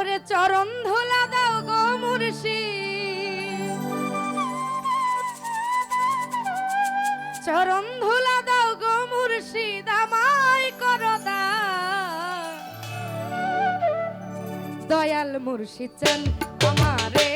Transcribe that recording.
ওরে চরণ ধুলা দাও গো মুর্শি। চরণ ধুলা দাও গো মুর্শি, দামাই করদা দয়াল মুর্শি চান আমারে